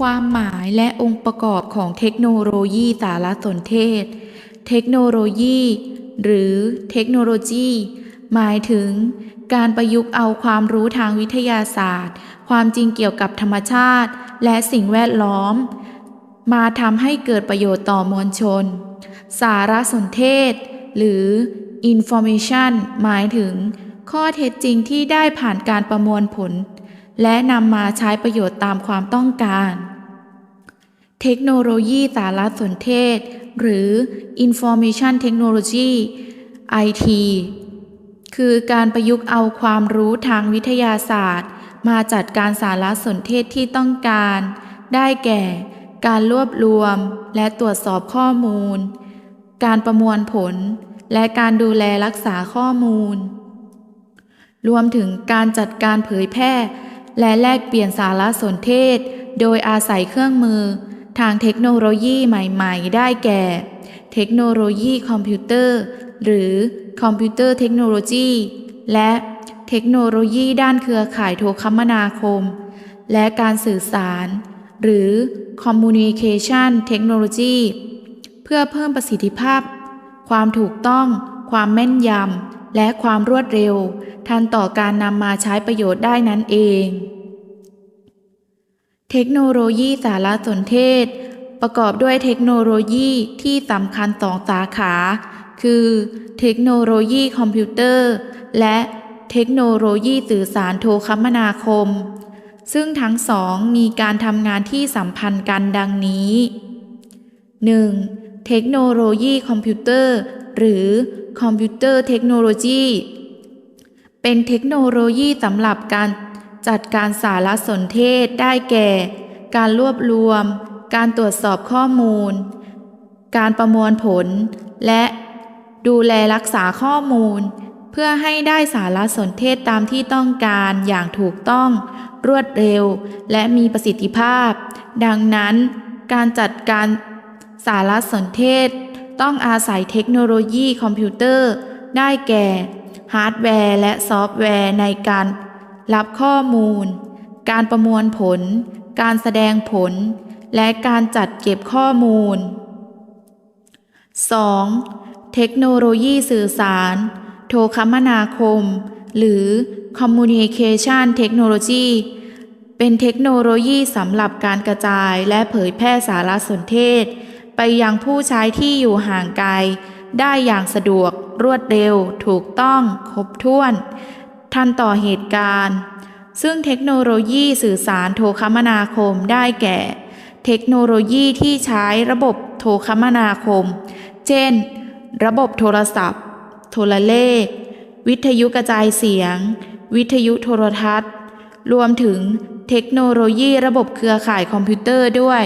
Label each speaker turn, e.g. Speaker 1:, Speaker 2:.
Speaker 1: ความหมายและองค์ประกอบของเทคโนโลยีสารสนเทศ เทคโนโลยี หรือเทคโนโลยี หมายถึง การประยุกต์เอาความรู้ทางวิทยาศาสตร์ ความจริงเกี่ยวกับธรรมชาติ และสิ่งแวดล้อม มาทำให้เกิดประโยชน์ต่อมวลชน สารสนเทศ หรือ information หมายถึง ข้อเท็จจริงที่ได้ผ่านการประมวลผล และนำมาใช้ประโยชน์ตามความต้องการ เทคโนโลยีสารสนเทศ หรือ Information Technology IT คือการประยุกต์เอาความรู้ทางวิทยาศาสตร์ มาจัดการสารสนเทศที่ต้องการ ได้แก่ การรวบรวมและตรวจสอบข้อมูล การประมวลผล และการดูแลรักษาข้อมูล รวมถึงการจัดการเผยแพร่ และแลกเปลี่ยนสารสนเทศ โดยอาศัยเครื่องมือ ทางเทคโนโลยีใหม่ๆ ได้แก่ เทคโนโลยีคอมพิวเตอร์ หรือคอมพิวเตอร์เทคโนโลยี และเทคโนโลยีด้านเครือข่ายโทรคมนาคม และการสื่อสาร หรือ Communication Technology เพื่อเพิ่มประสิทธิภาพ ความถูกต้อง ความแม่นยำ และความรวดเร็ว ทันต่อการนำมาใช้ประโยชน์ได้นั่นเอง เทคโนโลยีสารสนเทศ ประกอบด้วยเทคโนโลยีที่สำคัญสองสาขา คือเทคโนโลยีคอมพิวเตอร์ และเทคโนโลยีสื่อสารโทรคมนาคม ซึ่งทั้งสองมีการทำงานที่สัมพันธ์กันดังนี้ 1. เทคโนโลยีคอมพิวเตอร์ หรือ คอมพิวเตอร์เทคโนโลยีเป็นเทคโนโลยีสำหรับการจัดการสารสนเทศได้แก่ การรวบรวม การตรวจสอบข้อมูล การประมวลผล และดูแลรักษาข้อมูล เพื่อให้ได้สารสนเทศตามที่ต้องการอย่างถูกต้อง รวดเร็ว และมีประสิทธิภาพ ดังนั้น การจัดการสารสนเทศ ต้องอาศัยเทคโนโลยีคอมพิวเตอร์ ได้แก่ฮาร์ดแวร์และซอฟต์แวร์ในการรับข้อมูล การประมวลผล การแสดงผล และการจัดเก็บข้อมูล 2. เทคโนโลยีสื่อสาร โทรคมนาคม หรือ Communication Technology เป็นเทคโนโลยีสำหรับการกระจายและเผยแพร่สารสนเทศ ไปยังผู้ใช้ที่อยู่ห่างไกล ได้อย่างสะดวก รวดเร็ว ถูกต้องครบถ้วน ทันต่อเหตุการณ์ ซึ่งเทคโนโลยีสื่อสารโทรคมนาคมได้แก่ เทคโนโลยีที่ใช้ระบบโทรคมนาคม เช่น ระบบโทรศัพท์ โทรเลข วิทยุกระจายเสียง วิทยุโทรทัศน์ รวมถึงเทคโนโลยีระบบเครือข่ายคอมพิวเตอร์ด้วย